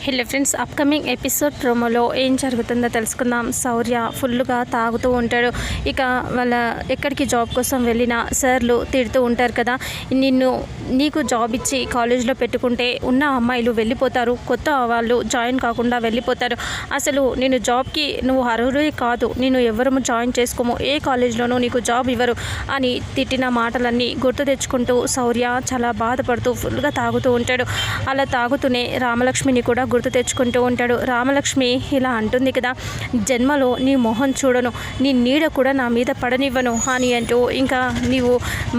Hello friends upcoming episode ప్రోమోలో ఏం జరుగుతుందో తెలుసుకుందాం. శౌర్య ఫుల్గా తాగుతూ ఉంటాడు. ఇక వాళ్ళ ఎక్కడికి జాబ్ కోసం వెళ్ళిన సార్లు తిడుతూ ఉంటారు కదా. నిన్ను నీకు జాబ్ ఇచ్చి కాలేజ్లో పెట్టుకుంటే ఉన్న అమ్మాయిలు వెళ్ళిపోతారు. కొత్త వాళ్ళు జాయిన్ కాకుండా వెళ్ళిపోతారు. అసలు నేను జాబ్కి నువ్వు అర్హుడే కాదు. నేను ఎవరు జాయిన్ చేసుకోము. ఏ కాలేజ్లోనూ నీకు జాబ్ ఇవ్వరు అని తిట్టిన మాటలన్నీ గుర్తు తెచ్చుకుంటూ శౌర్య చాలా బాధపడుతూ ఫుల్గా తాగుతూ ఉంటాడు. అలా తాగుతూనే రామలక్ష్మిని కూడా గుర్తు తెచ్చుకుంటూ ఉంటాడు. రామలక్ష్మి ఇలా అంటుంది కదా జన్మలో నీ మొహం చూడను నీ నీడ కూడా నా మీద పడనివ్వను అని అంటూ ఇంకా నీవు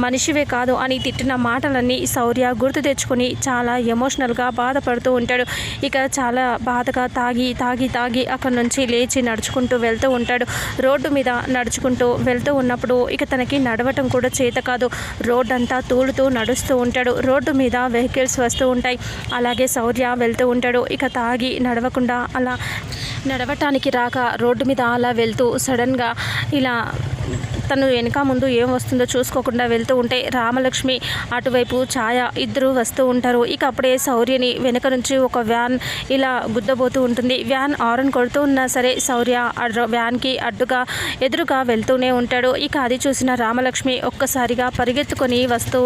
మనిషివే కాదు అని తిట్టిన మాటలన్నీ శౌర్య గుర్తు తెచ్చుకొని చాలా ఎమోషనల్గా బాధపడుతూ ఉంటాడు. ఇక చాలా బాధగా తాగి తాగి తాగి అక్కడ నుంచి లేచి నడుచుకుంటూ వెళ్తూ ఉంటాడు. రోడ్డు మీద నడుచుకుంటూ వెళ్తూ ఉన్నప్పుడు ఇక తనకి నడవటం కూడా చేత కాదు. రోడ్డు అంతా తూలుతూ నడుస్తూ ఉంటాడు. రోడ్డు మీద వెహికల్స్ వస్తూ ఉంటాయి. అలాగే శౌర్య వెళ్తూ ఉంటాడు. ఇక తాగి నడవకుండా అలా నడవటానికి రాక రోడ్డు మీద అలా వెళ్తూ సడన్గా ఇలా తను వెనక ముందు ఏం వస్తుందో చూసుకోకుండా వెళ్తూ ఉంటే రామలక్ష్మి అటువైపు ఛాయ ఇద్దరు వస్తూ ఉంటారు. ఇక అప్పుడే శౌర్యని వెనక నుంచి ఒక వ్యాన్ ఇలా గుద్దబోతూ ఉంటుంది. వ్యాన్ ఆరన్ కొడుతూ ఉన్నా సరే శౌర్య వ్యాన్కి అడ్డుగా ఎదురుగా వెళ్తూనే ఉంటాడు. ఇక అది చూసిన రామలక్ష్మి ఒక్కసారిగా పరిగెత్తుకొని వస్తూ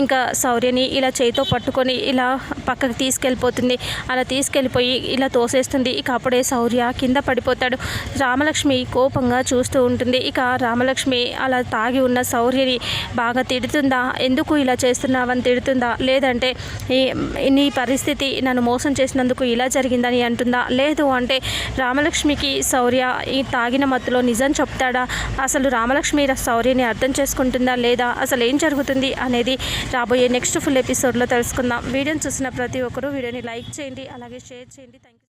ఇంకా శౌర్యని ఇలా చేతితో పట్టుకొని ఇలా పక్కకి తీసుకెళ్ళిపోతుంది. అలా తీసుకెళ్ళిపోయి ఇలా తోసేస్తుంది. ఇక అప్పుడే శౌర్య కింద పడిపోతాడు. రామలక్ష్మి కోపంగా చూస్తూ ఉంటుంది. ఇక రామలక్ష్మి అలా తాగి ఉన్న శౌర్యని బాగా తిడుతుందా? ఎందుకు ఇలా చేస్తున్నావని తిడుతుందా? లేదంటే ఈ- నీ పరిస్థితి నన్ను మోసం చేసినందుకు ఇలా జరిగిందని అంటుందా? లేదు అంటే రామలక్ష్మికి శౌర్య ఈ తాగిన మత్తులో నిజం చెప్తాడా? అసలు రామలక్ష్మి శౌర్యని అర్థం చేసుకుంటుందా లేదా? అసలు ఏం జరుగుతుంది అనేది రాబోయే నెక్స్ట్ ఫుల్ ఎపిసోడ్లో తెలుసుకుందాం. వీడియోని చూసిన ప్రతి ఒక్కరూ వీడియోని లైక్ చేయండి అలాగే షేర్ చేయండి. థ్యాంక్